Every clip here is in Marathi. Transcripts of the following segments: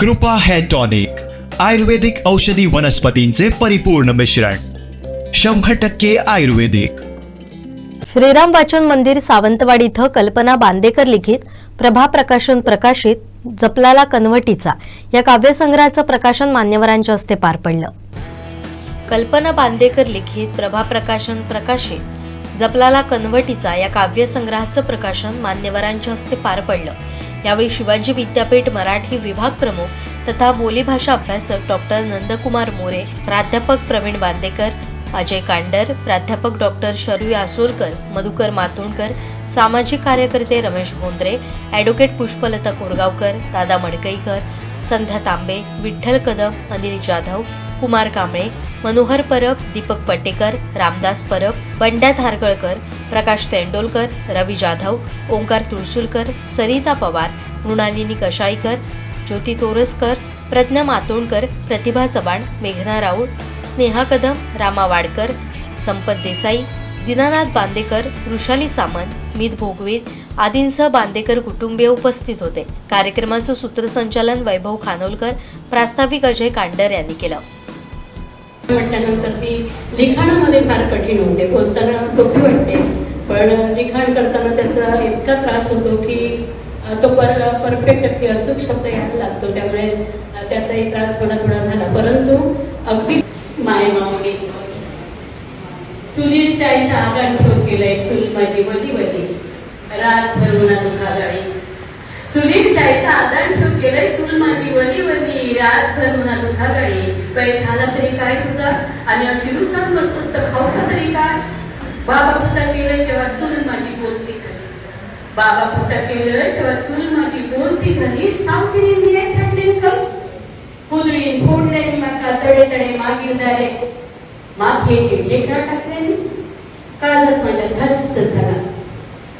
कृपा हेअर टॉनिक आयुर्वेदिक औषधी वनस्पतींचे परिपूर्ण मिश्रण शंभर टक्के आयुर्वेदिक. श्रीराम वाचन मंदिर सावंतवाडी इथं कल्पना बांदेकर लिखित प्रभा प्रकाशन प्रकाशित जपलाला कनवटीचा. या काव्यसंग्रहाचं प्रकाशन मान्यवरांच्या हस्ते पार पडलं. कल्पना बांदेकर लिखित प्रभा प्रकाशन प्रकाशित जपलाला कनवटीचा या काव्यसंग्रहाचं प्रकाशन मान्यवरांच्या हस्ते पार पडलं. यावेळी शिवाजी विद्यापीठ मराठी विभाग प्रमुख तथा बोलीभाषा अभ्यासक डॉक्टर नंदकुमार मोरे प्राध्यापक प्रवीण बांदेकर अजय कांडर प्राध्यापक डॉक्टर शरू आसोलकर मधुकर मातोंडकर सामाजिक कार्यकर्ते रमेश बोंद्रे ॲडव्होकेट पुष्पलता कोरगावकर दादा मडकईकर संध्या तांबे विठ्ठल कदम अनिल जाधव कुमार कांबळे मनोहर परब दीपक पट्टेकर रामदास परब बंड्या धारगळकर प्रकाश तेंडोलकर रवी जाधव ओंकार तुळसुलकर सरिता पवार मृणालिनी कशाळीकर ज्योती तोरसकर प्रज्ञा मातोंडकर प्रतिभा चव्हाण मेघना राऊळ स्नेहा कदम रामा वाडकर संपत देसाई दीनानाथ बांदेकर वृषाली सामंत मीत भोगवीर आदींसह बांदेकर कुटुंबीय उपस्थित होते. कार्यक्रमाचं सूत्रसंचालन वैभव खानोलकर प्रास्ताविक अजय कांडर यांनी केलं. म्हटल्यानंतर ती लिखाणामध्ये फार कठीण होते. बोलताना सोपी वाटते. पण लिखाण करताना त्याचा इतका त्रास होतो की तो पर परफेक्ट अगदी अचूक शब्द यायला लागतो. त्यामुळे त्याचाही त्रास थोडा थोडा झाला. परंतु अगदी माय माऊली. चुलीच्या आईचा आगान ठेवत गेलाय. चूल माझी वली रातभर रात दुखा दुखागाळी चुलीत जायचा आदान ठेवून गेलंय चूल माझी वली वली रात भर उन्हा दुखागाळी पै खाला तरी काय तुझा? आणि अशिरूचा मस्त खाऊचा तरी काय? बाबा पुता केलंय तेव्हा चूल माझी बोलती झाली. बाबा पुता केलंय तेव्हा चूल माझी बोलती झाली. सावकिरी निये साठली कम कुदळी फोडल्याने माका तडे तडे मागील दारे. मागेची ढेकळा टाकल्याने काळजात माझ्या धस्स झाला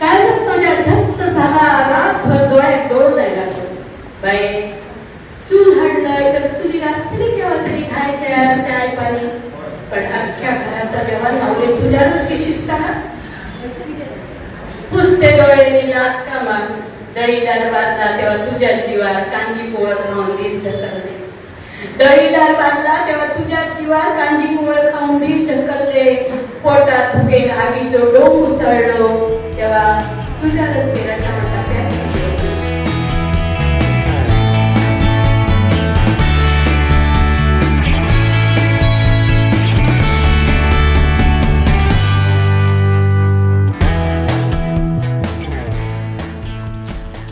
काळजात माझ्या धस्स झाला रातभर डोळ्यात डोळ जायला बाई चूल हाडलाय तर चुली असतली केव्हा तरी त्या पाणी पण अख्ख्या घराचा व्यवहार लावले तुझ्याच की शिस्त पुसते डोळे लात का दळीदार बांधला तेव्हा तुझ्या जीवात कांजी पोळत खाऊन दिष्ट करले दळीदार बांधला तेव्हा तुझ्या जीवात कांजी पोळत खाऊन दिष्ट करले पोटात फुगेल आगीचं डोंग उसळलो तेव्हा तुझ्याच